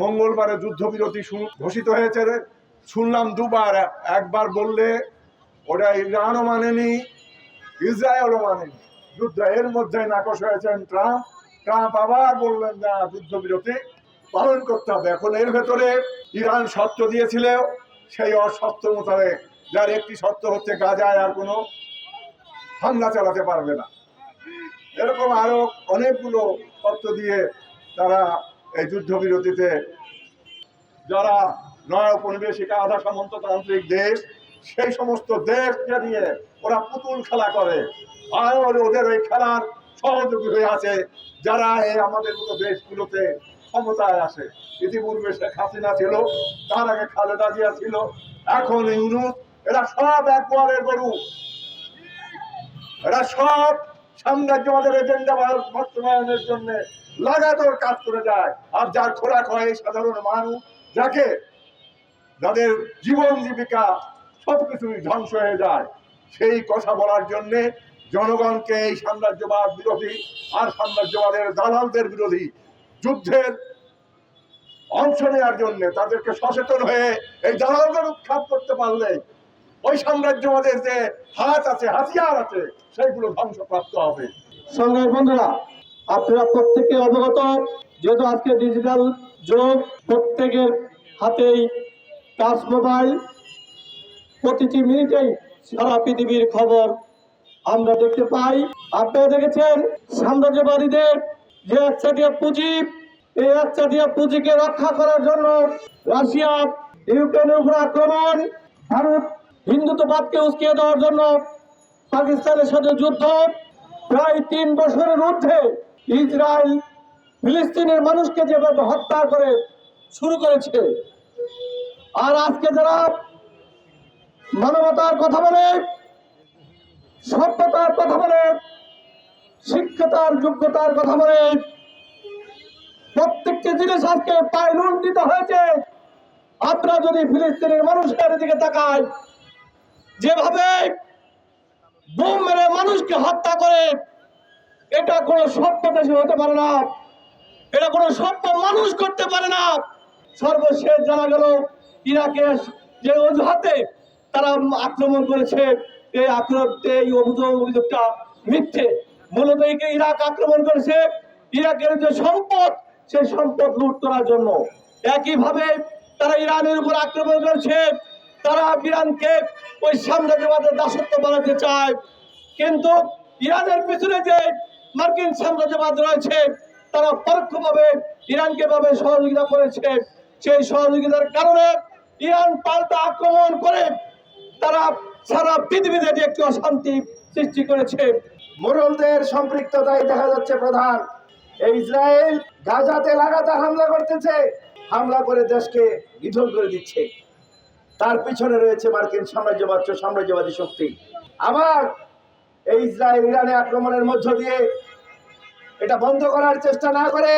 মঙ্গলবারে যুদ্ধবিরতি ঘোষিত হয়েছে শুনলাম দুবার, একবার বললে ওটা ইরানও মানেনি, ইসরায়েলও মানেনি। যুদ্ধ এর মধ্যে নাকশ হয়েছেন ট্রাম্প। ট্রাম্প আবার বললেন, না, যুদ্ধবিরতি পালন করতে হবে। এখন এর ভেতরে ইরান শর্ত দিয়েছিল, সেই অশর্ত মোতাবেক। যার একটি শর্ত হচ্ছে, গাজায় আর কোনো হামলা চালাতে পারবে না। এরকম আরও অনেকগুলো শর্ত দিয়ে তারা এই যুদ্ধবিরতিতে যারা নয় উপনিবেশিকা আধা সামন্ততান্ত্রিক দেশ, সেই সমস্ত দেশকে নিয়ে ওরা পুতুল খেলা করে। আর ওদের ওই খেলার সহযোগী হয়ে আছে, যারা এই আমাদের মতো দেশগুলোতে ক্ষমতায় আসে। ইতিপূর্বে শেখ হাসিনা ছিল, তার আগে খালেদা জিয়া ছিল, এখন ইউনুস, এরা সব একবারের গরু। এরা সব সাম্রাজ্যবাদের এজেন্ডা বাস্তবায়নের জন্য লাগাতার কাজ করে যায়। আর যার খোরাক হয় সাধারণ মানুষ, যাকে যাদের জীবন জীবিকা সবকিছুই ধ্বংস হয়ে যায়, সেই কথা বলার জন্যে জনগণকে এই সাম্রাজ্যবাদ বিরোধী আর সাম্রাজ্যবাদের দালালদের বিরোধী যুদ্ধের অংশ নেওয়ার জন্য তাদেরকে সচেতন হয়ে এই দালালদের উৎখাত করতে পারলে ওই সাম্রাজ্যবাদের যে হাত আছে, হাতিয়ার আছে, সেইগুলো ধ্বংসপ্রাপ্ত হবে। সংগ্রামী বন্ধুরা, আপনারা প্রত্যেকে অবগত, যেহেতু আজকে ডিজিটাল যুগ, প্রত্যেকের হাতেই টাচ মোবাইল প্রতিটি মিনিটেই সারা পৃথিবীর খবর আমরা দেখতে পাই। আপনারা দেখেছেন, সাম্রাজ্যবাদীদের যে একচাটিয়া পুঁজি, এই একচাটিয়া পুঁজিকে রক্ষা করার জন্য রাশিয়া, ইউক্রেনের উপর আক্রমণ, ভারত হিন্দুত্ববাদকে উস্কিয়ে দেওয়ার জন্য পাকিস্তানের সাথে যুদ্ধ প্রায় তিন বছরের ঊর্ধ্বে ইসরায়েল ফিলিস্তিনের মানুষকে যেভাবে হত্যা করে শুরু করেছে। আর আজকে যারা মানবতার কথা বলে, সভ্যতার কথা বলে শিক্ষতার যোগ্যতার কথা বলে, প্রত্যেকটি জিনিস আজকে পায়ে লুণ্ঠিত হয়েছে। আমরা যদি ফিলিস্তিনের মানুষের দিকে তাকাই যেভাবে বোম মেরে মানুষকে হত্যা করে, এটা কোনো সভ্য দেশে হতে পারে না। এটা কোনো সভ্য মানুষ করতে পারে না। সর্বশেষ জানা গেল, ইরাকে যে অজুহাতে তারা আক্রমণ করেছে, এই আক্রমণ এই অভিযোগ অভিযোগটা মিথ্যে। মূলত ইরাক আক্রমণ করেছে। ইরাকের যে সম্পদ, সেই সম্পদ লুট করার জন্য। একইভাবে তারা ইরানের উপর আক্রমণ করেছে। তারা ইরানকে ওই সাম্রাজ্যবাদের দাসত্ব বানাতে চায়, কিন্তু ইরানের পিছনে যে মার্কিন সাম্রাজ্যবাদ রয়েছে, তারা পরোক্ষভাবে ইরানকে ভাবে সহযোগিতা করেছে। সেই সহযোগিতার কারণে ইরান পাল্টা আক্রমণ করে তারা সারা পৃথিবীতে একটি অশান্তি সৃষ্টি করেছে। মোরলদের সম্পৃক্ততাই দেখা যাচ্ছে প্রধান, এই ইসরায়েল গাজাতে লাগাতার হামলা করতেছে, হামলা করে দেশকে নিধন করে দিচ্ছে। তার পিছনে রয়েছে মার্কিন সাম্রাজ্যবাদ, সাম্রাজ্যবাদী শক্তি। আবার এই ইসরায়েল ইরানে আক্রমণের মধ্য দিয়ে এটা বন্ধ করার চেষ্টা না করে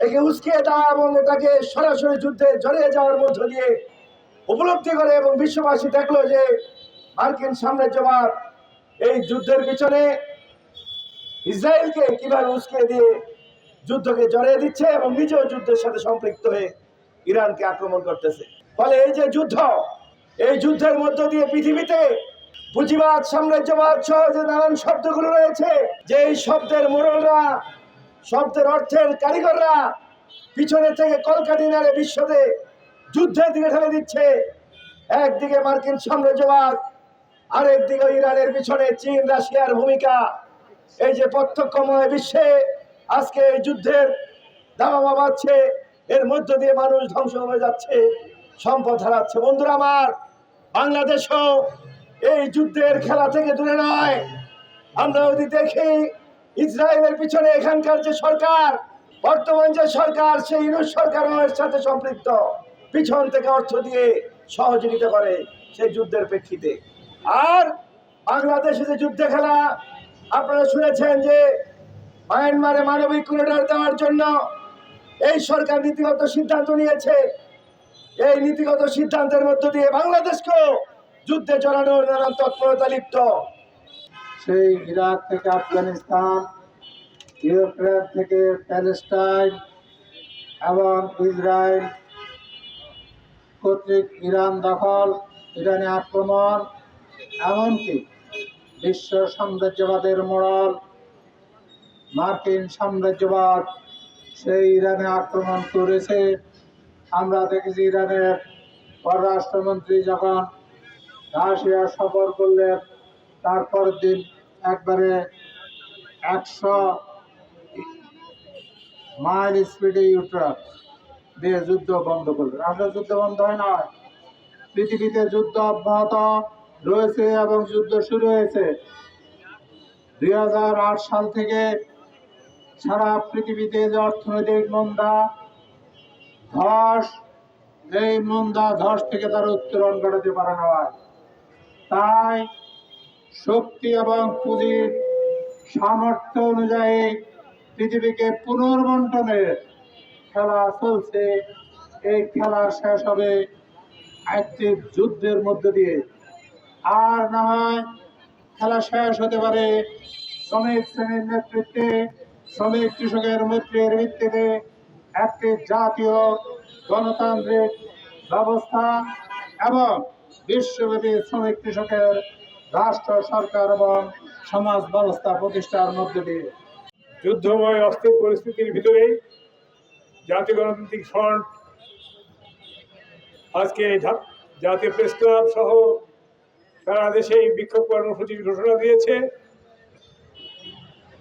একে উস্কিয়ে দেওয়া এবং এটাকে সরাসরি যুদ্ধে জড়িয়ে যাওয়ার মধ্য দিয়ে উপলব্ধি করে এবং বিশ্ববাসী দেখল যে মার্কিন সাম্রাজ্যবাদ এই যুদ্ধের পিছনে ইসরায়েলকে কীভাবে উস্কে দিয়ে যুদ্ধকে জড়িয়ে দিচ্ছে এবং নিজেও যুদ্ধের সাথে সম্পৃক্ত হয়ে ইরানকে আক্রমণ করতেছে। ফলে এই যে যুদ্ধ, এই যুদ্ধের মধ্য দিয়ে পৃথিবীতে পুঁজিবাদ, সাম্রাজ্যবাদ সহ যে নানান শব্দগুলো রয়েছে, যে এই শব্দের মোড়লরা, শব্দের অর্থের কারিগররা পিছনে থেকে কলকাতি নারে বিশ্বতে যুদ্ধের দিকে ঠেলে দিচ্ছে। একদিকে মার্কিন সাম্রাজ্যবাদ আরেক দিকে ইরানের পিছনে চীন, রাশিয়ার ভূমিকা। এই যে প্রত্যক্ষময় বিশ্বে আজকে এই যুদ্ধের দামা বাড়ছে এর মধ্য দিয়ে মানুষ ধ্বংস হয়ে যাচ্ছে। সম্পদ হারাচ্ছে। বন্ধুরা আমার, বাংলাদেশও এই যুদ্ধের খেলা থেকে দূরে নয়। আমরা যদি দেখি, ইসরায়েলের পিছনে এখানকার যে সরকার, বর্তমান যে সরকার, সেই ইউনুস সরকারও এর সাথে সম্পৃক্ত। পিছন থেকে অর্থ দিয়ে সহযোগিতা করে সেই যুদ্ধের প্রেক্ষিতে। আর বাংলাদেশে যে যুদ্ধে খেলা, আপনারা শুনেছেন যে মায়ানমারে মানবিক করিডর দেওয়ার জন্য এই সরকার নীতিগত সিদ্ধান্ত নিয়েছে। এই নীতিগত সিদ্ধান্তের মধ্য দিয়ে বাংলাদেশকেও যুদ্ধে জড়ানোর নানান তৎপরতা লিপ্ত। সেই ইরাক থেকে আফগানিস্তান, ইউক্রেন থেকে প্যালেস্টাইন এবং ইসরায়েল কর্তৃক ইরান দখল, ইরানে আক্রমণ, এমনকি বিশ্ব সাম্রাজ্যবাদের মোড়ল, মার্কিন সাম্রাজ্যবাদ সেই ইরানে আক্রমণ করেছে। আমরা দেখেছি ইরানের পররাষ্ট্রমন্ত্রী যখন রাশিয়া সফর করলেন, তারপর দিন একবারে একশো মাইল স্পিডে ইউট্রাক দিয়ে যুদ্ধ বন্ধ করবে আসলে যুদ্ধ বন্ধ হয় না। পৃথিবীতে যুদ্ধ অব্যাহত রয়েছে এবং যুদ্ধ শুরু হয়েছে। দু হাজার আট সাল থেকে সারা পৃথিবীতে যে অর্থনৈতিক মন্দা ধস, এই মন্দা ধস থেকে তার উত্তরণ ঘটাতে পারে না তাই শক্তি এবং পুঁজির সামর্থ্য অনুযায়ী পৃথিবীকে পুনর্বন্টনের খেলা চলছে। এই খেলা শেষ হবে একটি যুদ্ধের মধ্য দিয়ে। আর না হয় খেলা শেষ হতে পারে শ্রমিক শ্রেণির নেতৃত্বে। শ্রমিক কৃষকের মৈত্রীর ভিত্তিতে একটি জাতীয় গণতান্ত্রিক ব্যবস্থা এবং বিশ্বব্যাপী শ্রমিক কৃষকের রাষ্ট্র সরকার এবং সমাজ ব্যবস্থা প্রতিষ্ঠার মধ্য দিয়ে। যুদ্ধময় অস্থির পরিস্থিতির ভিতরেই জাতীয় গণতান্ত্রিক ফ্রন্ট আজকে জাতীয় প্রেস ক্লাব সহ সারা দেশে বিক্ষোভ কর্মসূচির ঘোষণা দিয়েছে।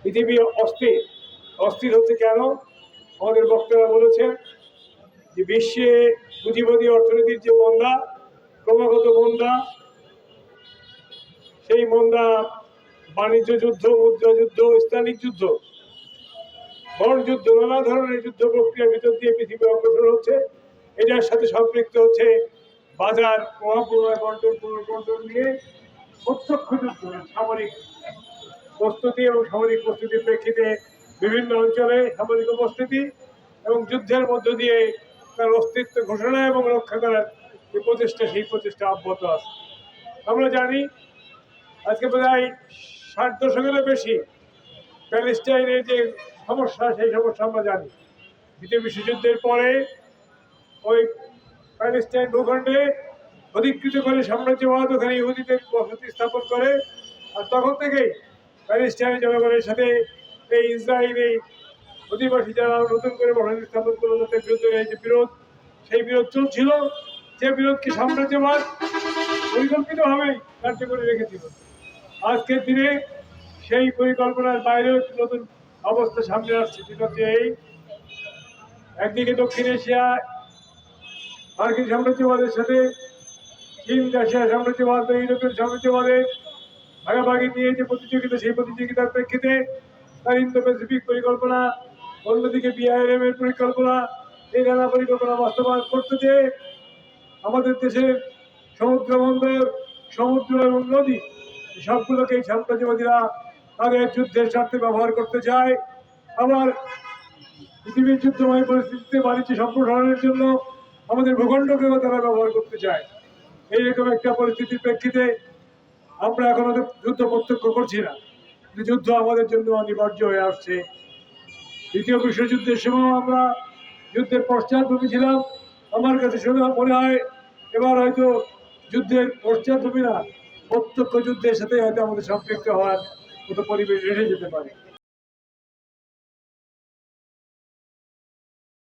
পৃথিবী অস্থির। অস্থির হচ্ছে কেন? আমাদের বক্তারা বলেছেন যে বিশ্বে পুঁজিবাদী অর্থনীতির যে মন্দা, ক্রমাগত মন্দা, সেই মন্দা বাণিজ্য যুদ্ধ, মুদ্রা যুদ্ধ, স্থানিক যুদ্ধ, বন যুদ্ধ, নানা ধরনের যুদ্ধ প্রক্রিয়ার ভিতর দিয়ে পৃথিবী অগ্রসর হচ্ছে। এটার সাথে সম্পৃক্ত হচ্ছে বাজার প্রভাব বন্টন, পুনর্বন্টন নিয়ে প্রত্যক্ষ যুদ্ধ, সামরিক প্রস্তুতি এবং সামরিক প্রস্তুতির প্রেক্ষিতে বিভিন্ন অঞ্চলে সামরিক উপস্থিতি এবং যুদ্ধের মধ্য দিয়ে তার অস্তিত্ব ঘোষণা এবং রক্ষা করার যে প্রচেষ্টা, সেই প্রচেষ্টা অব্যাহত আছে। আমরা জানি আজকে প্রায় ষাট দশকেরও বেশি প্যালেস্টাইনের যে সমস্যা, সেই সমস্যা আমরা জানি। দ্বিতীয় বিশ্বযুদ্ধের পরে ওই প্যালেস্টাইন ভূখণ্ডে অধিকৃত করে সাম্রাজ্যবাদ ওখানে ইহুদিদের বসতি স্থাপন করে, আর তখন থেকেই প্যালেস্টাইনের জনগণের সাথে এই ইসরায়েল অধিবাসী যারা নতুন করে বসতি স্থাপন করল, তাদের বিরুদ্ধে এই যে বিরোধ, সেই বিরোধ চলছিল। যে বিরোধকে সাম্রাজ্যবাদ পরিকল্পিতভাবেই কার্যকরী রেখেছিল। আজকের দিনে সেই পরিকল্পনার বাইরেও একটি নতুন অবস্থা সামনে আসছে। যেটা হচ্ছে এই একদিকে দক্ষিণ এশিয়া, মার্কিন সাম্রাজ্যবাদের সাথে চীন রাশিয়া সাম্রাজ্যবাদ বা ইউরোপীয় সাম্রাজ্যবাদের ভাগাভাগি নিয়ে যে প্রতিযোগিতা, সেই প্রতিযোগিতার প্রেক্ষিতে তার ইন্দো প্যাসিফিক পরিকল্পনা, অন্যদিকে বিআইএম এর পরিকল্পনা, এই নানা পরিকল্পনা বাস্তবায়ন করতে যে আমাদের দেশের সমুদ্র বন্দর, সমুদ্র এবং নদী, সবগুলোকে এই সাম্রাজ্যবাদীরা তাদের যুদ্ধের স্বার্থে ব্যবহার করতে চায়। আবার পৃথিবীর যুদ্ধময় পরিস্থিতিতে বাণিজ্য সম্প্রসারণের জন্য আমাদের ভূখণ্ডকেও তারা ব্যবহার করতে চায়। এইরকম একটা পরিস্থিতির প্রেক্ষিতে আমরা এখন যুদ্ধ প্রত্যক্ষ করছি না। যুদ্ধ আমাদের জন্য অনিবার্য হয়ে আসছে। দ্বিতীয় বিশ্বযুদ্ধের সময় আমরা যুদ্ধের পশ্চাৎভূমি ছিলাম। আমার কাছে শুনে মনে হয়, এবার হয়তো যুদ্ধের পশ্চাৎভূমি না, প্রত্যক্ষ যুদ্ধের সাথে হয়তো আমাদের সম্পৃক্ত হওয়ার মতো পরিবেশ এসে যেতে পারে।